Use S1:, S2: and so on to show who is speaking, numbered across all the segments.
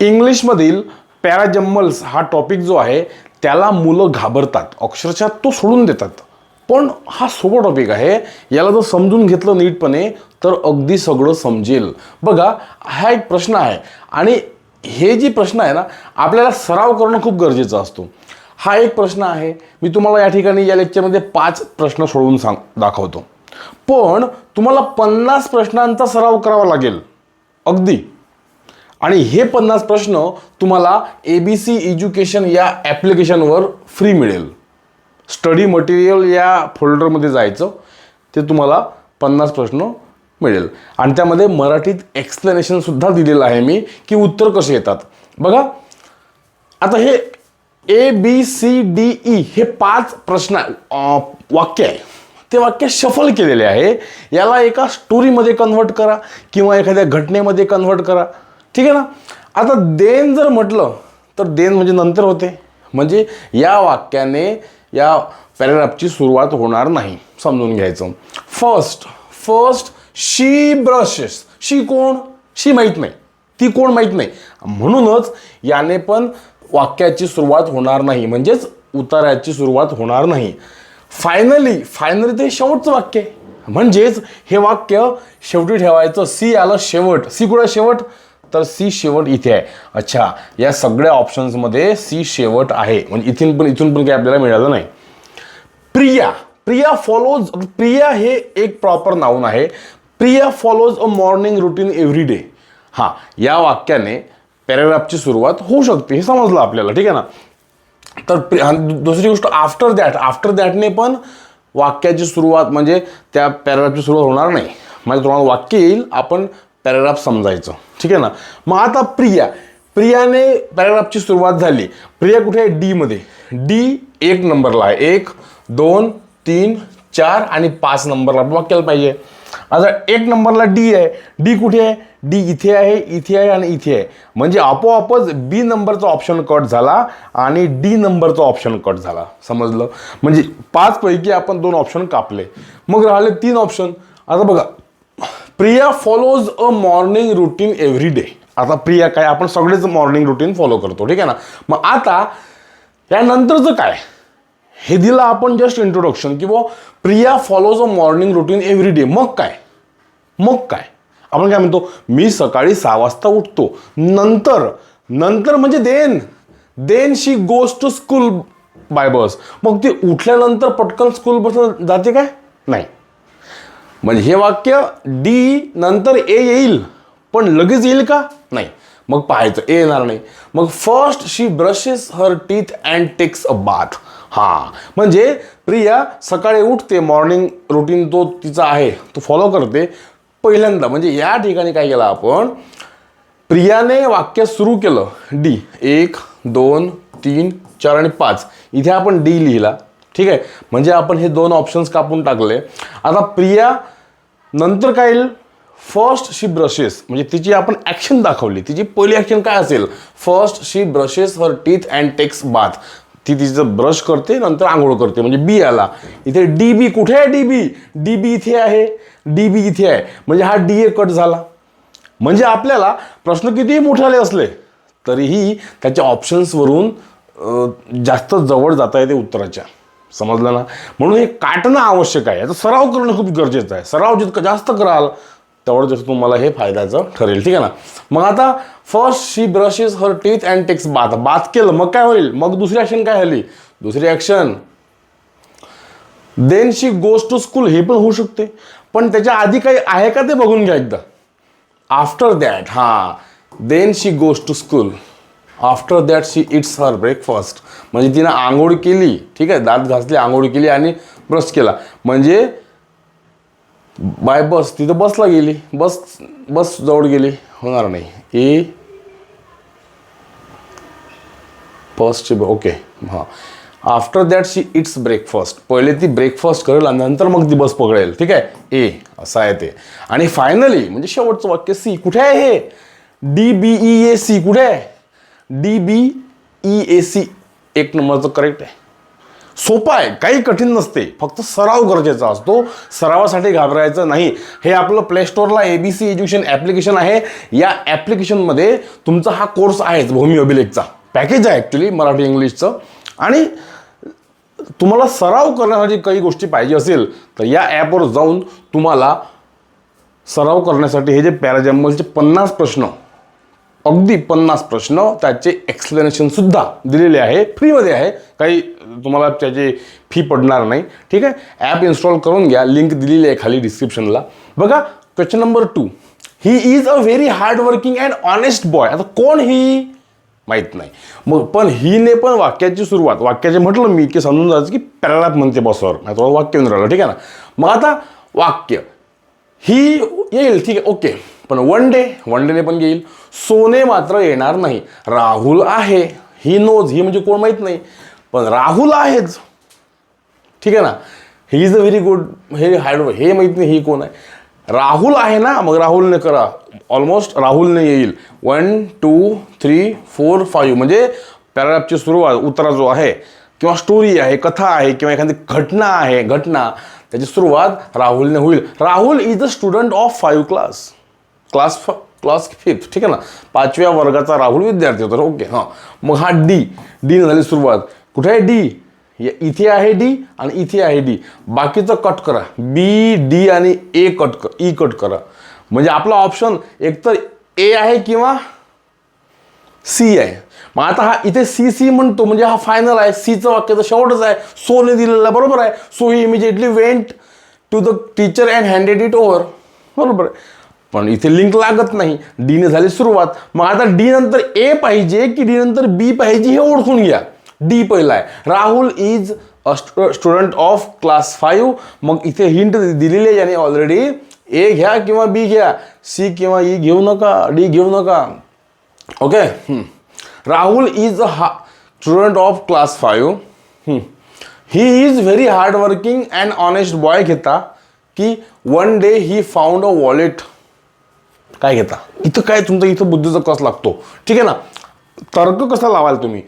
S1: इंग्लिशमधील पॅराजम्मल्स हा टॉपिक जो आहे त्याला मुलं घाबरतात. अक्षरशः तो सोडून देतात. पण हा सोपा टॉपिक आहे. याला जर समजून घेतलं नीटपणे तर अगदी सगळं समजेल. बघा हा एक प्रश्न आहे. आणि हे जी प्रश्न आहे ना आपल्याला सराव करणं खूप गरजेचं असतो. हा एक प्रश्न आहे. मी तुम्हाला या ठिकाणी या लेक्चरमध्ये पाच प्रश्न सोडवून सांग दाखवतो. पण तुम्हाला पन्नास प्रश्नांचा सराव करावा लागेल. अगदी. आणि हे पन्नास प्रश्न तुम्हाला ए बी सी एज्युकेशन या ॲप्लिकेशनवर फ्री मिळेल. स्टडी मटेरियल या फोल्डरमध्ये जायचं ते तुम्हाला पन्नास प्रश्न मिळेल. आणि त्यामध्ये मराठीत एक्सप्लेनेशनसुद्धा दिलेलं आहे मी की उत्तर कसे येतात. बघा आता हे A B C D E हे पाच प्रश्न वाक्य आहे. ते वाक्य शफल केलेले आहे. याला एका स्टोरीमध्ये कन्व्हर्ट करा किंवा एखाद्या घटनेमध्ये कन्व्हर्ट करा. ठीक आहे ना? आता देन जर म्हटलं तर देन म्हणजे नंतर होते. म्हणजे या वाक्याने या पॅरेग्राफची सुरुवात होणार नाही समजून घ्यायचं. First first she brushes she कोण? शी माहीत नाही. ती कोण माहीत नाही. म्हणूनच याने पण वाक्याची सुरुवात होणार नाही. म्हणजेच उतार्याची सुरुवात होणार नाही. फायनली फायनली ते शेवटचं वाक्य आहे. म्हणजेच हे वाक्य शेवटी ठेवायचं. सी आलं शेवट. सी कुठं शेवट? तर सी शेवट इथे आहे. अच्छा या सगळ्या ऑप्शन्समध्ये सी शेवट आहे. म्हणजे इथून पण इथून पण काही आपल्याला मिळालं नाही. प्रिया प्रिया फॉलोज प्रिया हे एक प्रॉपर नाऊन आहे. Priya follows a morning routine every day हां या वाक्याने पॅराग्राफची सुरुवात होऊ शकते हे समजलं आपल्याला ठीक आहे ना? तर दुसरी गोष्ट आफ्टर दॅट आफ्टर दॅटने पण वाक्याची सुरुवात म्हणजे त्या पॅराग्राफची सुरुवात होणार नाही. म्हणजे तुम्हाला वाक्य येईल आपण पॅराग्राफ समजायचं. ठीक आहे ना? मग आता प्रिया. प्रियाने पॅराग्राफची सुरुवात झाली. प्रिया कुठे आहे? डीमध्ये डी एक नंबरला आहे. एक दोन तीन चार आणि पाच नंबरला वाक्याला पाहिजे. आता एक नंबरला डी आहे. डी कुठे आहे? डी इथे आहे इथे आहे आणि इथे आहे. म्हणजे आपोआपच बी नंबरचा ऑप्शन कट झाला आणि डी नंबरचा ऑप्शन कट झाला. समजलं? म्हणजे पाचपैकी आपण दोन ऑप्शन कापले. मग राहिले तीन ऑप्शन आता बघा Priya follows a morning routine every day आता प्रिया काय आपण सगळेच मॉर्निंग रुटीन फॉलो करतो ठीक आहे ना? मग आता यानंतरचं काय? हे दिलं आपण जस्ट इंट्रोडक्शन की बुवा Priya follows a morning routine every day मग काय? मग काय? आपण काय म्हणतो मी सकाळी सहा वाजता उठतो. नंतर नंतर म्हणजे then then she goes to school by bus मग ती उठल्यानंतर पटकन स्कूल बस जाते काय? नाही. म्हणजे हे वाक्य डी नंतर ए येईल पण लगेच येईल का? नाही. मग पाहायचं ए येणार नाही. मग first she brushes her teeth and takes a bath हां. म्हणजे प्रिया सकाळी उठते मॉर्निंग रुटीन तो तिचा आहे तो फॉलो करते. पहिल्यांदा म्हणजे या ठिकाणी काय केलं आपण? प्रियाने वाक्य सुरू केलं. डी एक दोन तीन चार आणि पाच. इथे आपण डी लिहिला. ठीक आहे? म्हणजे आपण हे दोन ऑप्शन्स कापून टाकले. आता प्रिया नंतर काय येईल? फर्स्ट शी ब्रशेस म्हणजे तिची आपण ॲक्शन दाखवली. तिची पहिली ॲक्शन काय असेल? First she brushes her teeth and takes bath ती तिचं ब्रश करते नंतर आंघोळ करते. म्हणजे बी आला. इथे डी बी कुठे आहे डी बी डी बी इथे आहे. डी बी इथे आहे. म्हणजे हा डी ए कट झाला. म्हणजे आपल्याला प्रश्न कितीही मोठाले असले तरीही त्याच्या ऑप्शन्सवरून जास्त जवळ जाता येते उत्तराच्या. समजलं ना? म्हणून हे काटणं आवश्यक आहे. याचा सराव करणं खूप गरजेचं आहे. सराव जितकं जास्त कराल तेवढं जसं तुम्हाला हे फायद्याचं ठरेल. ठीक आहे ना? मग आता first she brushes her teeth and takes bath bath केलं मग काय होईल? मग दुसरी ॲक्शन काय झाली दुसरी action then she goes to school हे पण होऊ शकते. पण त्याच्या आधी काही आहे का ते बघून घ्या एकदा. आफ्टर दॅट हां. Then she goes to school after that she eats her breakfast म्हणजे तिनं आंघोळ केली ठीक आहे दात घासली आंघोळ केली आणि ब्रश केला. म्हणजे बाय बस तिथं बसला गेली. बस बस जवळ गेली. होणार नाही. ए फर्स्ट ओके हां. After that she eats breakfast पहिले ती ब्रेकफास्ट करेल आणि नंतर मग ती बस पकडेल. ठीक आहे? ए असं आहे ते. आणि फायनली म्हणजे शेवटचं वाक्य सी कुठे आहे हे? D B E A C कुठे आहे? D B E A C एक नंबरचं करेक्ट आहे. सोपं आहे काही कठीण नसते. फक्त सराव गरजेचा असतो. सरावासाठी घाबरायचं नाही. हे आपलं play स्टोअरला A B C education application आहे. या ॲप्लिकेशनमध्ये तुमचा हा कोर्स आहेच भूमी अभिलेखचा पॅकेज आहे ॲक्च्युली मराठी इंग्लिशचं आणि तुम्हाला सराव करण्यासाठी काही गोष्टी पाहिजे असेल तर या ॲपवर जाऊन तुम्हाला सराव करण्यासाठी हे जे पॅराजॅम्बलचे पन्नास प्रश्न अगदी पन्नास प्रश्न त्याचे एक्सप्लेनेशनसुद्धा दिलेले आहे. फ्रीमध्ये आहे. काही तुम्हाला त्याची फी पडणार नाही. ठीक आहे? ॲप इन्स्टॉल करून घ्या. लिंक दिलेली आहे खाली डिस्क्रिप्शनला बघा question number two he is a very hard working and honest boy आता कोण ही? माहीत नाही. मग पण हीने पण वाक्याची सुरुवात वाक्याचे म्हटलं मी की समजून जायचं की पॅराग्राफ म्हणते बॉसवर नाही तुम्हाला वाक्य येऊन राहिलं ठीक आहे ना? मग आता वाक्य. ही येईल. ठीक आहे. ओके पण वन डे वन डेने पण येईल. सोने मात्र येणार नाही. राहुल आहे. ही नोज ही म्हणजे कोण माहीत नाही. पण राहुल आहेच. ठीक आहे ना? He is a very good हे हायड्रो हे माहीत नाही ही कोण आहे. राहुल आहे ना? मग राहुलने करा. ऑलमोस्ट राहुलने येईल. One two three four five म्हणजे पॅराग्राफची सुरुवात उतारा जो आहे किंवा स्टोरी आहे कथा आहे किंवा एखादी घटना आहे घटना त्याची सुरुवात राहुलने होईल. Rahul is the student of five class class फ क्लास फिफ्थ ठीक आहे ना? पाचव्या वर्गाचा राहुल विद्यार्थी होता ओके हां. मग हा डी डी झाली सुरुवात. कुठे आहे डी? इथे आहे डी आणि इथे आहे डी. बाकीचं कट करा. बी डी आणि ए कट कर ई कट करा. म्हणजे आपला ऑप्शन एकतर ए आहे किंवा सी आहे. मग आता हा इथे सी सी म्हणतो म्हणजे हा फायनल आहे. सीचं वाक्य तर शेवटच आहे. सोने दिलेला बरोबर आहे. So he immediately went to the teacher and handed it over बरोबर आहे. पण इथे लिंक लागत नाही. डीने झाली सुरुवात. मग आता डी नंतर ए पाहिजे की डी नंतर बी पाहिजे हे ओळखून घ्या. डी पहिला आहे. Rahul is a student of class five मग इथे हिंट दिलेली आहे याने ऑलरेडी ए घ्या किंवा बी घ्या. सी किंवा ई घेऊ नका. डी घेऊ नका. ओके राहुल इज अ हा student of class five he is very hardworking and honest boy घेता की one day he found a wallet काय घेता? इथं काय तुमचं इथं बुद्धीचा कस लागतो? ठीक आहे ना? तर्क कसा लावाल तुम्ही?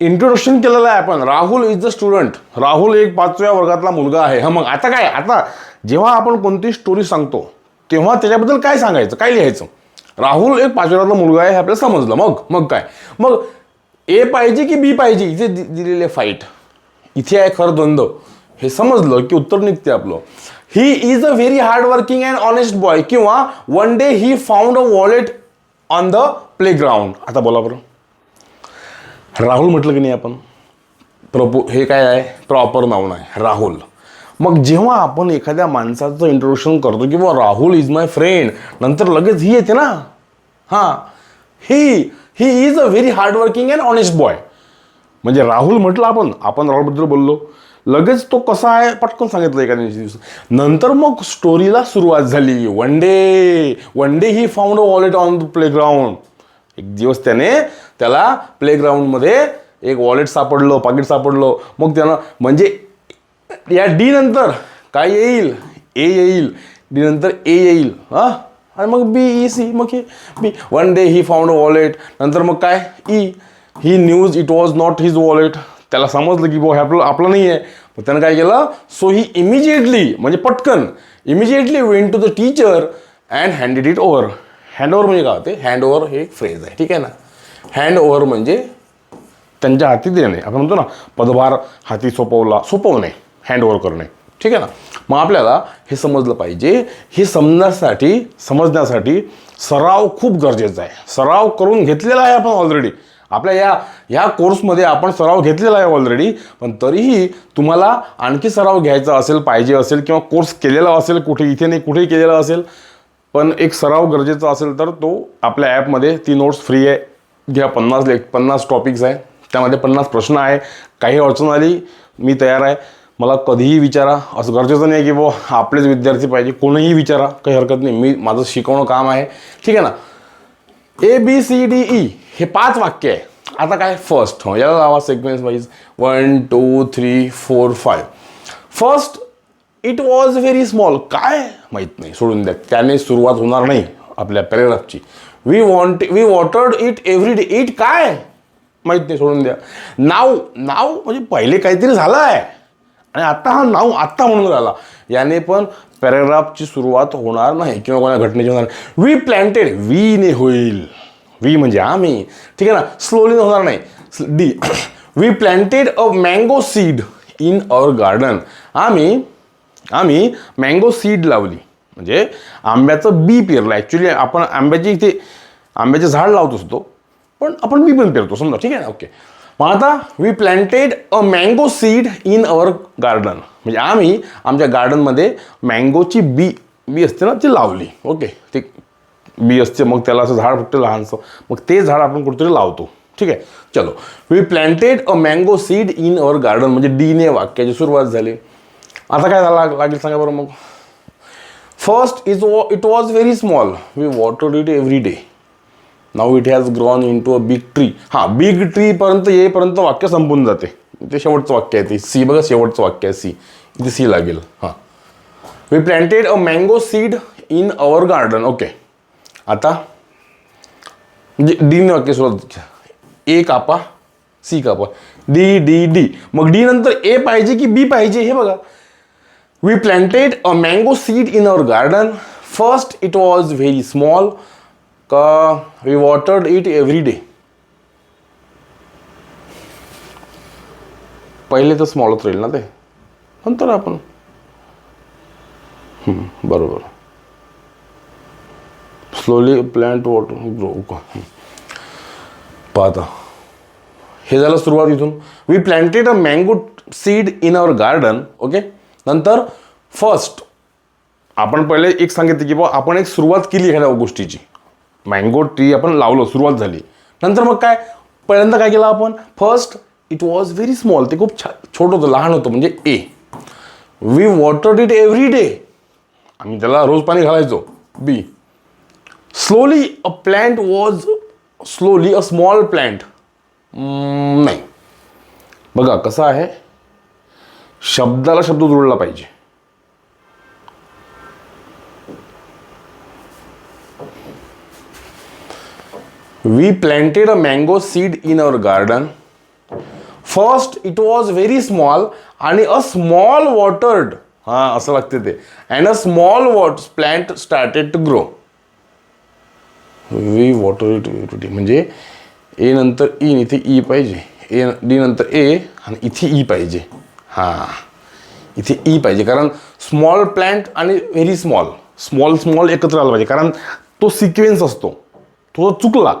S1: इंट्रोडक्शन केलेलं आहे आपण. Rahul is the student Rahul एक पाचव्या वर्गातला मुलगा आहे. हा मग आता काय? आता जेव्हा आपण कोणती स्टोरी सांगतो तेव्हा त्याच्याबद्दल काय सांगायचं? काय लिहायचं? राहुल एक पाचव्यातला मुलगा आहे हे आपल्याला समजलं. मग मग काय? मग ए पाहिजे की बी पाहिजे? इथे दि- दिलेले फाईट इथे आहे खरं द्वंद्व. हे समजलं की उत्तर निघते आपलं. He is a very hard working and honest boy किंवा one day he found a wallet on the playground आता बोला बरं. राहुल म्हटलं की नाही आपण? प्रपो हे काय आहे? प्रॉपर नाव आहे. राहुल. मग जेव्हा आपण एखाद्या माणसाचं इंट्रोडक्शन करतो किंवा राहुल इज माय फ्रेंड नंतर लगेच ही येते ना? हां. He he is a very hardworking and honest boy म्हणजे राहुल म्हटलं आपण आपण राहुलबद्दल बोललो. लगेच तो कसा आहे पटकन सांगितलं एका दिवशी नंतर मग स्टोरीला सुरुवात झाली. One day one day he found a wallet on the playground एक दिवस त्याने त्याला प्लेग्राऊंडमध्ये एक वॉलेट सापडलं पाकिट सापडलं. मग त्यानं म्हणजे या डी नंतर काय येईल? ए येईल. डी नंतर ए येईल. हां? आणि मग बी ई सी मग हे B one day he found a wallet नंतर मग काय? E he knew it was not his wallet त्याला समजलं की बुवा हे आपलं आपलं नाही आहे मग त्यानं काय केलं? सो ही इमिजिएटली म्हणजे पटकन immediately went to the teacher and handed it over hand over म्हणजे काय होते? हँड ओव्हर हे एक फ्रेज आहे. ठीक आहे ना? हँड ओव्हर म्हणजे त्यांच्या हाती देणे. आपण म्हणतो ना पदभार हाती सोपवला सोपवणे हँड ओव्हर करणे. ठीक आहे ना? मग आपल्याला हे समजलं पाहिजे. हे समजण्यासाठी समजण्यासाठी सराव खूप गरजेचा आहे. सराव करून घेतलेला आहे आपण ऑलरेडी आपल्या या ह्या कोर्समध्ये आपण सराव घेतलेला आहे ऑलरेडी पण तरीही तुम्हाला आणखी सराव घ्यायचा असेल पाहिजे असेल किंवा कोर्स केलेला असेल कुठे इथे नाही कुठेही केलेला असेल पण एक सराव गरजेचा असेल तर तो आपल्या ॲपमध्ये ती नोट्स फ्री आहे. घ्या पन्नास लेख पन्नास टॉपिक्स आहे. त्यामध्ये पन्नास प्रश्न आहे. काही अडचण आली मी तयार आहे. मला कधीही विचारा. असं गरजेचं नाही की बुवा आपलेच विद्यार्थी पाहिजे. कोणीही विचारा. काही हरकत नाही. मी माझं शिकवणं काम आहे. ठीक आहे ना? A B C D E हे पाच वाक्य आहे. आता काय फर्स्ट हो याला लावा segment wise one two three four five first it was very small काय? माहीत नाही. सोडून द्या. त्याने सुरुवात होणार नाही आपल्या पॅरेग्राफची we want we watered it every day it काय? माहीत नाही. सोडून द्या. नाव नाव म्हणजे पहिले काहीतरी झालं आहे आणि आता हा नाव आत्ता म्हणून राहिला. याने पण पॅरेग्राफची सुरुवात होणार नाही. किंवा कोणा घटनेची होणार वी प्लॅन्टेड वीने होईल. वी म्हणजे आम्ही. ठीक आहे ना? स्लोली होणार नाही. D we planted a mango seed in our garden आम्ही आम्ही मँगो सीड लावली. म्हणजे आंब्याचं बी पेरलं. ॲक्च्युली आपण आंब्याची इथे आंब्याचे झाड लावत असतो. पण आपण बी पण पेरतो समजा. ठीक आहे ना? ओके मग आता we planted a mango seed in our garden म्हणजे आम्ही आमच्या गार्डनमध्ये मँगोची बी बी असते ना ती लावली. ओके ठीक बी असते मग त्याला असं झाड फक्त लहानसं. मग ते झाड आपण कुठेतरी लावतो. ठीक आहे? चलो. We planted a mango seed in our garden म्हणजे डीने वाक्याची सुरुवात झाली. आता काय झाला लागेल सांगा बरं मग. फर्स्ट इज वॉ it was very small we water it every day now it has grown into a big tree हां बिग ट्रीपर्यंत येईपर्यंत वाक्य संपून जाते. ते शेवटचं वाक्य आहे ते. सी बघा शेवटचं वाक्य आहे सी इथे सी लागेल. हां. We planted a mango seed in our garden okay आता म्हणजे डीने वाक्य सुरुवात ए कापा सी कापा. D D D. मग डी नंतर ए पाहिजे की बी पाहिजे हे बघा. We planted a mango seed in our garden first it was very small का we watered it every day पहिले तर स्मॉलच राहील ना ते. नंतर आपण. बरोबर. स्लोली प्लॅन्ट वॉटर ग्रो पाहता. हे झालं सुरुवात इथून. We planted a mango seed in our garden okay नंतर फर्स्ट आपण पहिले एक सांगितलं की बा आपण एक सुरुवात केली एखाद्या गोष्टीची. मँगो ट्री आपण लावलं सुरुवात झाली. नंतर मग काय? पहिल्यांदा काय केलं आपण? First it was very small ते खूप छा छोटं होतं लहान होतं म्हणजे A we water it every day आम्ही त्याला रोज पाणी घालायचो. B slowly a plant was slowly a small plant नाही. बघा कसं आहे? शब्दाला शब्द जुळला पाहिजे. We planted a mango seed in our garden first it was very small आणि अ स्मॉल वॉटर्ड हां असं लागते ते. And a small what plant started to grow we water it म्हणजे ए नंतर ई इथे ई पाहिजे. ए डी नंतर ए आणि इथे ई पाहिजे. हां. इथे e ई e पाहिजे. कारण स्मॉल प्लॅन्ट आणि व्हेरी स्मॉल स्मॉल स्मॉल एकत्र आलं पाहिजे. कारण तो सिक्वेन्स असतो. तो चुकला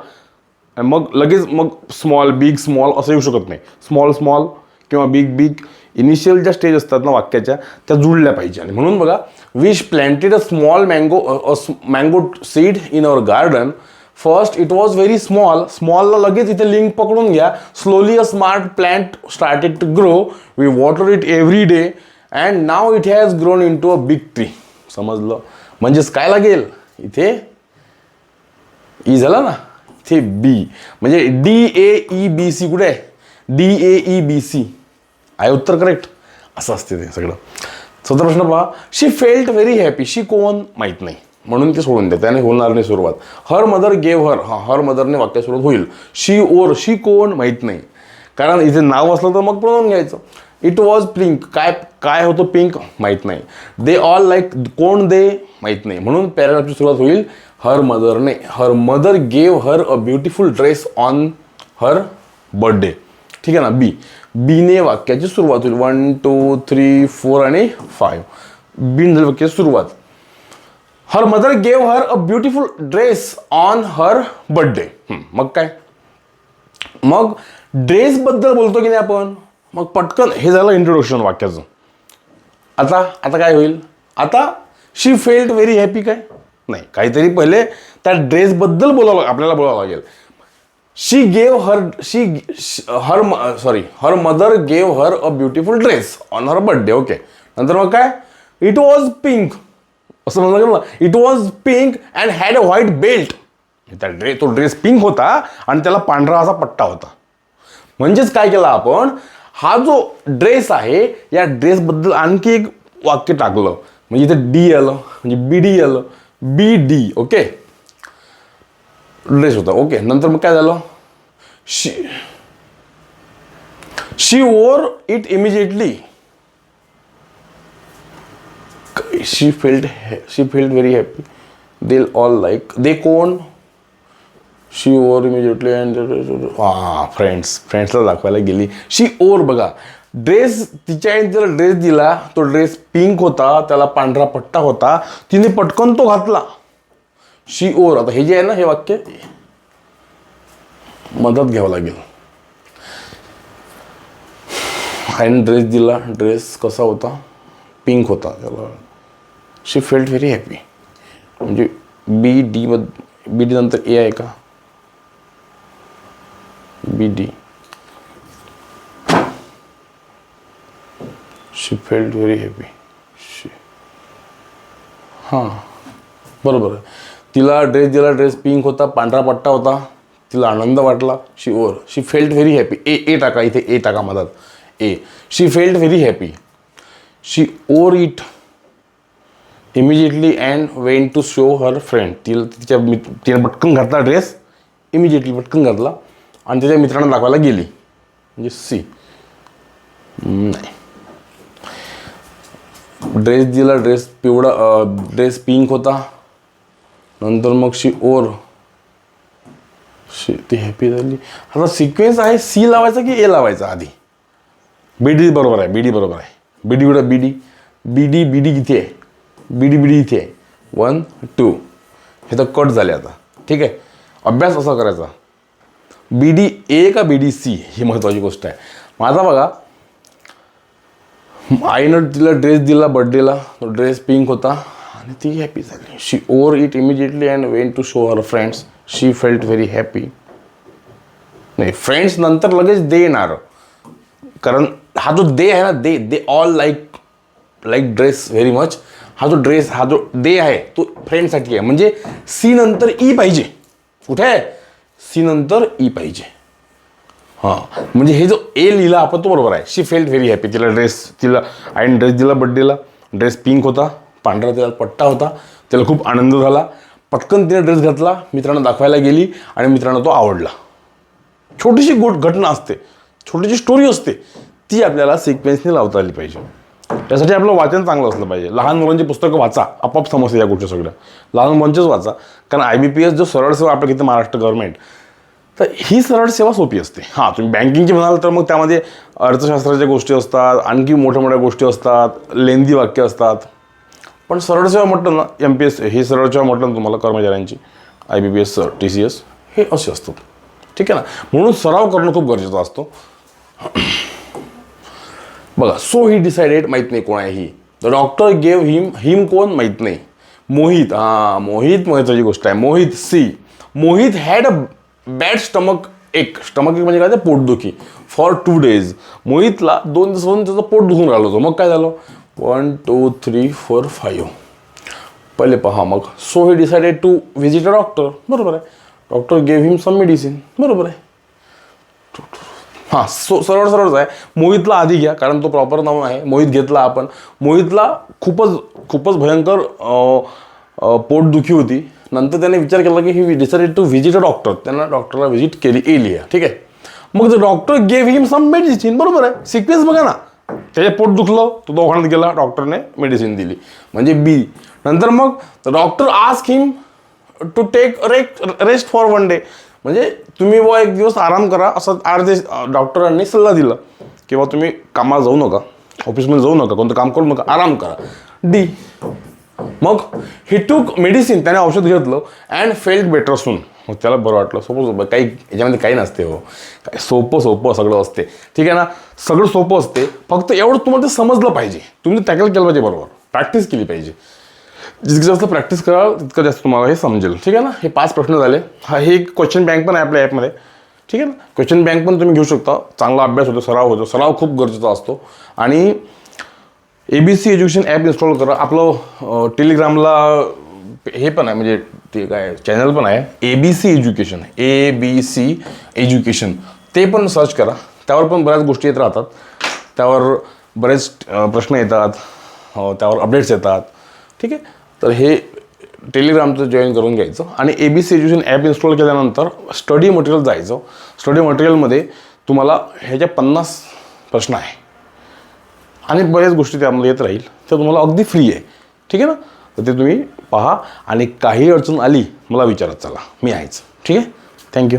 S1: मग लगेच मग स्मॉल बिग स्मॉल असं येऊ शकत नाही. स्मॉल स्मॉल किंवा बिग बिग इनिशियल ज्या स्टेज असतात ना वाक्याच्या त्या जुळल्या पाहिजे. आणि म्हणून बघा wish planted a small mango mango seed in our garden first it was very small स्मॉलला लगेच इथे लिंक पकडून घ्या. Slowly a smart plant started to grow we water it every day and now it has grown into a big tree समजलं म्हणजेच काय लागेल इथे e E झालं ना? इथे बी म्हणजे D A E B C कुठे? आहे D A E B C आहे उत्तर करेक्ट असं असते ते सगळं. चौथा प्रश्न पहा. She felt very happy she कोण? माहीत नाही. म्हणून ते सोडून द्या त्याने होणार नाही सुरुवात. हर मदर गेव हर हा हर मदरने वाक्य सुरुवात होईल. शी ओर शी कोण? माहीत नाही. कारण इथे नाव असलं तर मग प्रोनाऊन घ्यायचं. इट वॉज पिंक काय काय होतं पिंक माहीत नाही. दे ऑल लाईक कोण दे? माहीत नाही. म्हणून पॅराग्राफची सुरुवात होईल. Her मदरने her mother gave her a beautiful dress on her birthday ठीक आहे ना? बी बीने वाक्याची सुरुवात होईल. वन टू थ्री फोर आणि फाईव्ह बीन झाली वाक्याची सुरुवात. Her mother gave her a beautiful dress on her birthday मग काय? मग ड्रेसबद्दल बोलतो की नाही आपण? मग पटकन हे झालं इंट्रोडक्शन वाक्याचं. आता आता काय होईल? आता शी फेल्ट व्हेरी हॅपी काय? नाही काहीतरी पहिले त्या ड्रेसबद्दल बोलावं आपल्याला बोलावं लागेल. She gave her she her sorry her mother gave her a beautiful dress on her birthday okay नंतर मग काय? इट वॉज पिंक असं म्हणलं ना. It was pink and had a white belt त्या ड्रेस तो ड्रेस पिंक होता आणि त्याला पांढरा असा पट्टा होता. म्हणजेच काय केलं आपण? हा जो ड्रेस आहे या ड्रेसबद्दल आणखी एक वाक्य टाकलं. म्हणजे इथे डी आलं म्हणजे बी डी आलं बी डी ओके ड्रेस होता ओके नंतर मग काय झालं she she wore it immediately she felt she felt very happy they all like they कोण शी ओर इमिजिएटली अँड हा फ्रेंड्स फ्रेंड्सला दाखवायला गेली. शी ओर बघा ड्रेस तिच्या आईने ड्रेस दिला तो ड्रेस पिंक होता त्याला पांढरा पट्टा होता तिने पटकन तो घातला. शी ओर आता हे जे आहे ना हे वाक्य मदत घ्यावं लागेल आईने ड्रेस दिला ड्रेस कसा होता पिंक होता त्याला शी फेल्ट व्हेरी हॅपी म्हणजे बी डी मध बी डी नंतर ए आहे का B D she felt very happy she हाँ बरोबर तिला ड्रेस दिला ड्रेस पिंक होता पांढरा पट्टा होता. तिला आनंद वाटला. She wore she felt very happy A A टाका इथे ए टाका मधात. A she felt very happy she wore it immediately and went to show her friend तिला तिच्या मित्र तिने पटकन घातला ड्रेस इमिजिएटली पटकन घातला आणि त्याच्या मित्रांना दाखवायला गेली. म्हणजे सी नाही. ड्रेस दिला ड्रेस पिवळा ड्रेस पिंक होता. नंतर मग शी ओर. शी ती हॅपी झाली. आता सिक्वेन्स आहे सी लावायचा की ए लावायचा आधी? बी डी बरोबर आहे बी डी बरोबर आहे. B D B D B D B D किती आहे? बी डी बी डी इथे आहे? वन टू हे तर कट झाले आता. ठीक आहे? अभ्यास असा करायचा. बी डी ए का बी डी सी ही महत्त्वाची गोष्ट आहे. माझा बघा. आईनं तिला ड्रेस दिला बड्डेला तो ड्रेस पिंक होता. आणि ती हॅपी झाली. She wore it immediately and went to show her friends she felt very happy नाही फ्रेंड्स नंतर लगेच दे येणार. कारण हा जो दे आहे ना they they all like like dress very much हा जो ड्रेस हा जो दे आहे तो फ्रेंडसाठी आहे. म्हणजे सी नंतर ई पाहिजे. कुठे आहे? सी नंतर ई पाहिजे. हां. म्हणजे हे जो ए लिहिला आपण तो बरोबर आहे. शी फेल्ट व्हेरी हॅपी तिला ड्रेस तिला आईन ड्रेस दिला बड्डेला ड्रेस पिंक होता. पांढरा त्याला पट्टा होता. त्याला खूप आनंद झाला. पटकन तिने ड्रेस घातला. मित्रांना दाखवायला गेली आणि मित्रांना तो आवडला. छोटीशी गोट घटना असते. छोटीशी स्टोरी असते. ती आपल्याला सिक्वेन्सने लावता आली पाहिजे. त्यासाठी आपलं वाचन चांगलं असलं पाहिजे. लहान मुलांची पुस्तकं वाचा. आपोआप समस्या या गोष्टी सगळ्या. लहान मुलांचेच वाचा. कारण आय बी पी एस जो सरळ सेवा आपल्या इथे महाराष्ट्र गव्हर्नमेंट तर ही सरळ सेवा सोपी असते. हां तुम्ही बँकिंगची म्हणाल तर मग त्यामध्ये अर्थशास्त्राच्या गोष्टी असतात. आणखी मोठ्या मोठ्या गोष्टी असतात. लेंदी वाक्य असतात. पण सरळ सेवा म्हटलं ना एम पी एस हे सरळ सेवा म्हटलं ना तुम्हाला कर्मचाऱ्यांची I B P S sir T C S हे असे असतात. ठीक आहे ना? म्हणून सराव करणं खूप गरजेचं असतो. बघा सो ही डिसाइडेड माहीत नाही कोण आहे ही. The doctor gave him him कोण? माहीत नाही. मोहित हां मोहित महत्त्वाची गोष्ट आहे. Mohit C Mohit had a bad stomach ache. Stomach ache म्हणजे काय? ते पोटदुखी. फॉर टू डेज मोहितला दोन दिवसापासून त्याचं पोट दुखून राहिलं होतं. मग काय झालं? One two three four five पहिले पहा मग. So he decided to visit a doctor बरोबर आहे. Doctor gave him some medicine बरोबर आहे. हां सो सरळ सरळच आहे. मोहितला आधी घ्या कारण तो प्रॉपर नाव आहे. मोहित घेतला आपण. मोहितला खूपच खूपच भयंकर पोटदुखी होती. नंतर त्याने विचार केला की he decided to visit a doctor त्यांना डॉक्टरला व्हिजिट केली एली आहे. ठीक आहे. मग the doctor gave him some medicine बरोबर आहे. सिक्वेन्स बघा ना. त्याचे पोट दुखलं तो दवाखान्यात गेला डॉक्टरने मेडिसिन दिली. म्हणजे बी नंतर मग doctor ask him to take rake rest for one day म्हणजे तुम्ही व एक दिवस आराम करा असं अर्धे डॉक्टरांनी सल्ला दिला. किंवा तुम्ही कामाला जाऊ नका ऑफिसमध्ये जाऊ नका कोणतं काम करू नका आराम करा. डी मग ही टूक मेडिसिन त्याने औषध घेतलं अँड फेल्ड बेटर सून मग त्याला बरं वाटलं. सोपं सोपं. काही याच्यामध्ये काही नसते हो. काय सोपं सोपं सगळं असते. ठीक आहे ना? सगळं सोपं असते. फक्त एवढं तुम्हाला ते समजलं पाहिजे. तुम्ही टॅकल केलं पाहिजे बरोबर. प्रॅक्टिस केली पाहिजे. जितकं जास्त प्रॅक्टिस कराल तितकं जास्त तुम्हाला हे समजेल. ठीक आहे ना? हे पाच प्रश्न झाले. हा हे एक क्वेश्चन बँक पण आहे आपल्या ॲपमध्ये ठीक आहे ना? क्वेश्चन बँक पण तुम्ही घेऊ शकता. चांगला अभ्यास होतो सराव होतो. सराव खूप गरजेचा असतो. आणि A B C education app install करा. आपलं टेलिग्रामला हे पण आहे. म्हणजे ते काय चॅनल पण आहे. A B C education A B C education ते पण सर्च करा. त्यावर पण बऱ्याच गोष्टी येत राहतात. त्यावर बरेच प्रश्न येतात. त्यावर अपडेट्स येतात. ठीक आहे? तर हे टेलिग्रामचं जॉईन करून घ्यायचं आणि A B C education app install केल्यानंतर स्टडी मटेरियल जायचं. स्टडी मटेरियलमध्ये तुम्हाला ह्याच्या पन्नास प्रश्न आहे आणि बऱ्याच गोष्टी त्यामध्ये येत राहील. तर तुम्हाला अगदी फ्री आहे. ठीक आहे ना? तर ते तुम्ही पहा आणि काही अडचण आली मला विचारत चला. मी आहेच. ठीक आहे? थँक्यू